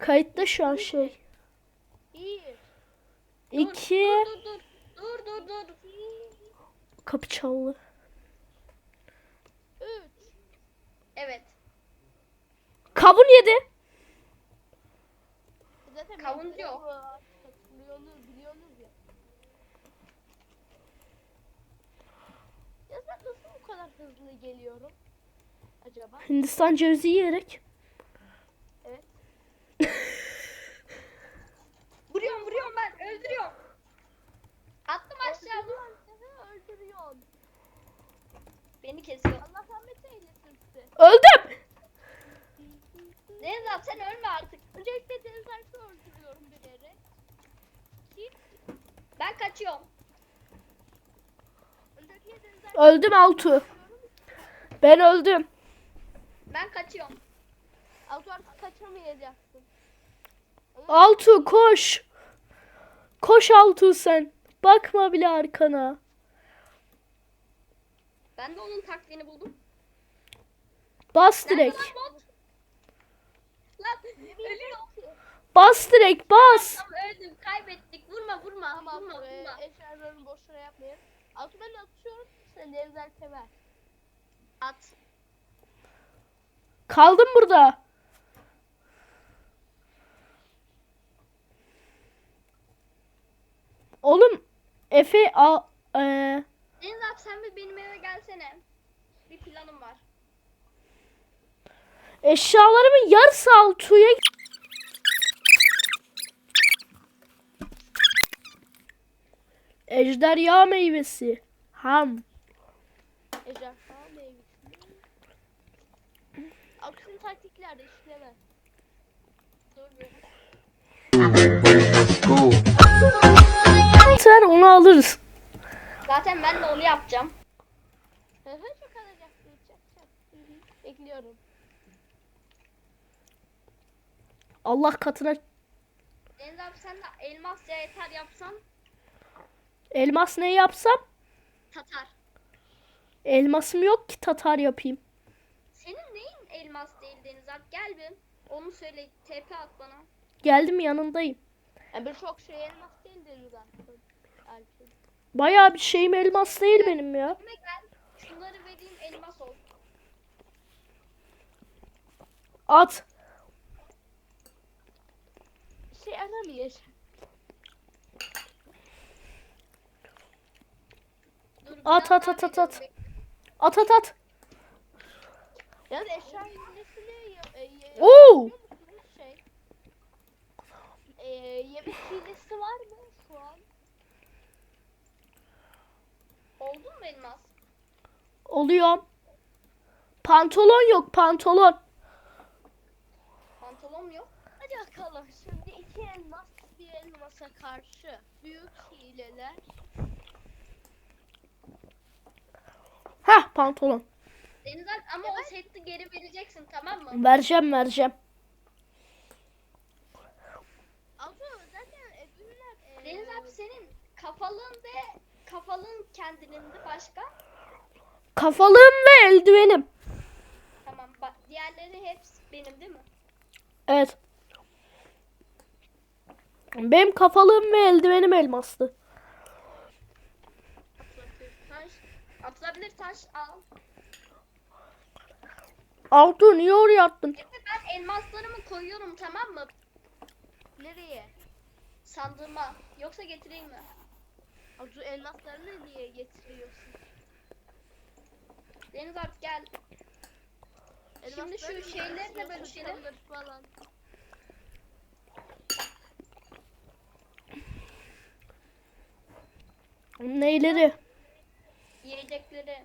Kayıtta şu an şey. Bir. İki. Dur dur dur dur dur dur. Kapı çaldı. Üç. Evet. Kavun yedi. Zaten biliyorsunuz ya. Ya ben nasıl bu kadar hızlı geliyorum? Acaba? Hindistan cevizi yiyerek. Evet. Vuruyorum ben öldürüyorum. Attım aşağı. Öldürüyorsun. Öldürüyorsun. Beni kesiyor. Allah rahmet eylesin size. Öldüm. Deniz abi sen ölme artık. Öncelikle Deniz Alp'i öldürüyorum bilerek. Ki Ben kaçıyorum. öncelikle Deniz Alp'i Öldüm Altu. Ben öldüm. Ben kaçıyorum. Altı artık kaçamayacaksın. Altu koş. Koş Altu sen. Bakma bile arkana. Ben de onun taktiğini buldum. Bas Nerede direkt. lan bot? Lan ölüyorum. Bas direkt bas. Tamam öldüm. Kaybettik. Vurma vurma. Tamam. vurma E, vurma. eşyalarını boşuna yapmayın. Altı ben atıyorum. Sen Deniz Alp'e ver. At. Kaldım burada. Efe a e, Deniz abi sen bir benim eve gelsene. Bir planım var. eşyalarımın yarısı Altu'ya Ejderha meyvesi. Ham. Ejderha meyvesi. Aksın taktikler de işlemez. Dur bir. Sen onu alırız. Zaten ben de onu yapacağım. Bekliyorum. Allah katına Deniz abi sen de elmas ya yeter yapsan elmas ne yapsam? tatar. Elmasım yok ki tatar yapayım. Senin neyin elmas değil Deniz abi? Gel bir. Onu söyle. TP at bana. Geldim yanındayım. Yani bir çok şey elmas değil Deniz Alp'in. Bayağı bir şeyim elmas değil benim ya. Şunları vereyim elmas ol. At. Şey. Dur, At, at, at, at, at. At at at. Yani eşya hilesini ya- e, ye- Oo! şey? E, yemek hilesi var mı şu an? Elmas? Oluyor. Pantolon yok pantolon. Pantolon yok? Hadi bakalım şimdi iki elmas bir elmasa karşı büyük hileler. Heh pantolon. Deniz abi ama o seti geri vereceksin tamam mı? Vereceğim vereceğim. Ama zaten öbürler e, Deniz abi senin kafalın ve kafalın kendinin de başka. Kafalığım ve eldivenim. Tamam bak diğerleri hepsi benim değil mi? Evet. Benim kafalığım ve eldivenim elmaslı. Atılabilir taş. Atılabilir taş al. Altu niye oraya attın? Efe ben elmaslarımı koyuyorum tamam mı? nereye? Sandığıma. Yoksa getireyim mi? Azu elmaslarını niye getiriyorsun? Deniz abi gel. Şimdi şu getiriyorsun, bölüşelim. Falan. Neyleri? Yiyecekleri.